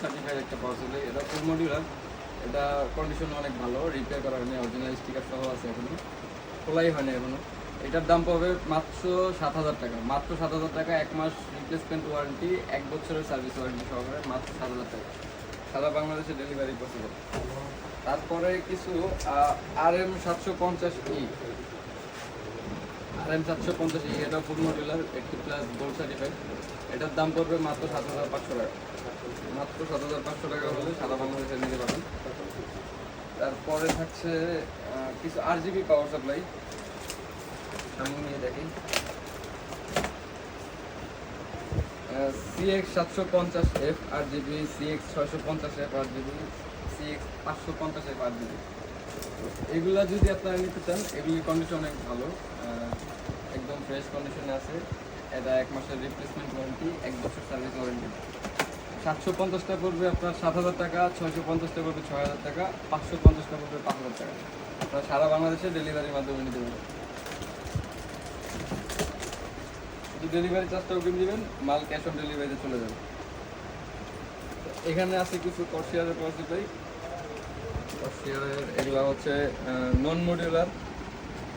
Certified একটা power supply এটা full modular এটা কন্ডিশন অনেক ভালো রিপেয়ার করা হয়নি অরিজিনাল স্টিকার সহ আছে এখনও, খোলাই হয়নি এখনও। এটার দাম পাবে মাত্র সাত হাজার টাকা, মাত্র সাত হাজার টাকা, এক মাস রিপ্লেসমেন্ট ওয়ারেন্টি এক বছরের সার্ভিস ওয়ারেন্টি সহকারে মাত্র সাত হাজার টাকা। সারা বাংলাদেশে ডেলিভারি পসিবল তারপরে কিছু আর এম সাতশো পঞ্চাশ ই আর সাতশো পঞ্চাশ এটা full modular eighty plus gold certified এটার দাম পড়বে মাত্র সাত হাজার পাঁচশো টাকা। মাত্র সাত হাজার পাঁচশো টাকা হলে সারা বাংলাদেশে নিতে পারেন তারপরে থাকছে কিছু আর জিবি পাওয়ার সাপ্লাই আমি নিয়ে দেখি। সিএক্স সাতশো পঞ্চাশ এফ আর জিবি সিএক্স ছয়শো পঞ্চাশ এফ আর জিবি সিএক্স পাঁচশো পঞ্চাশ এফ আর জিবি এগুলা যদি আপনারা নিতে চান, এগুলির কন্ডিশন অনেক ভালো। ফ্রেশ কন্ডিশনে আছে। এটা এক মাসের রিপ্লেসমেন্ট ওয়ারেন্টি এক বছর সার্ভিস ওয়ারেন্টি সাতশো পঞ্চাশটা পড়বে আপনার সাত হাজার টাকা, ছয়শো পঞ্চাশটা পড়বে ছয় হাজার টাকা, পাঁচশো পঞ্চাশটা পড়বে পাঁচ হাজার টাকা। আপনারা সারা বাংলাদেশে ডেলিভারির মাধ্যমে নিতে পারবেন। শুধু ডেলিভারি চার্জটা অগ্রিম দিবেন, মাল ক্যাশ অন ডেলিভারিতে চলে যাবে। এখানে আছে কিছু কর্সিয়ারের পাওয়ার সাপ্লাই কর্সিয়ারের এগুলো হচ্ছে non modular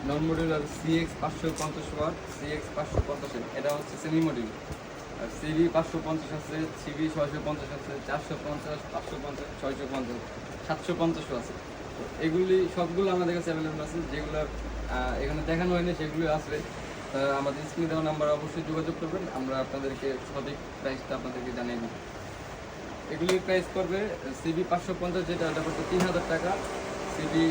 non modular CX পাঁচশো পঞ্চাশ ওয়াট সিএক্স পাঁচশো পঞ্চাশ এটা হচ্ছে সেমি মডিউল আর সিবি পাঁচশো পঞ্চাশ আছে সিবি ছয়শো পঞ্চাশ আছে, চারশো পঞ্চাশ, পাঁচশো পঞ্চাশ, ছয়শো পঞ্চাশ, সাতশো পঞ্চাশও আছে। এগুলি সবগুলো আমাদের কাছে অ্যাভেলেবল আছে, যেগুলো এখানে দেখানো হয়নি, সেগুলো আসবে। আমাদের স্ক্রিনে দেওয়া নাম্বার অবশ্যই যোগাযোগ করবেন, আমরা আপনাদেরকে সঠিক প্রাইসটা আপনাদেরকে জানিয়ে দেবো। এগুলির প্রাইস করবে সিবি পাঁচশো পঞ্চাশ, যেটা ওটা পড়বে তিন হাজার টাকা। সিবি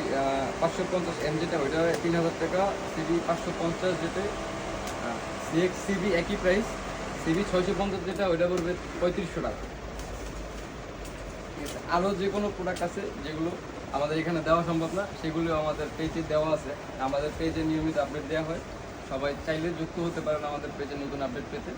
পাঁচশো পঞ্চাশ এম যেটা, ওইটা তিন হাজার টাকা। সিবি পাঁচশো পঞ্চাশ যেটা সিএক্স সিবি একই প্রাইস সিবি ছয়শো পঞ্চাশ যেটা, ওইটা পড়বে পঁয়ত্রিশশো টাকা। আরও যে কোনো প্রোডাক্ট আছে যেগুলো আমাদের এখানে দেওয়া সম্ভব না, সেগুলো আমাদের পেজে দেওয়া আছে। আমাদের পেজে নিয়মিত আপডেট দেওয়া হয়। সবাই চাইলে যুক্ত হতে পারেন আমাদের পেজে নতুন আপডেট পেতে।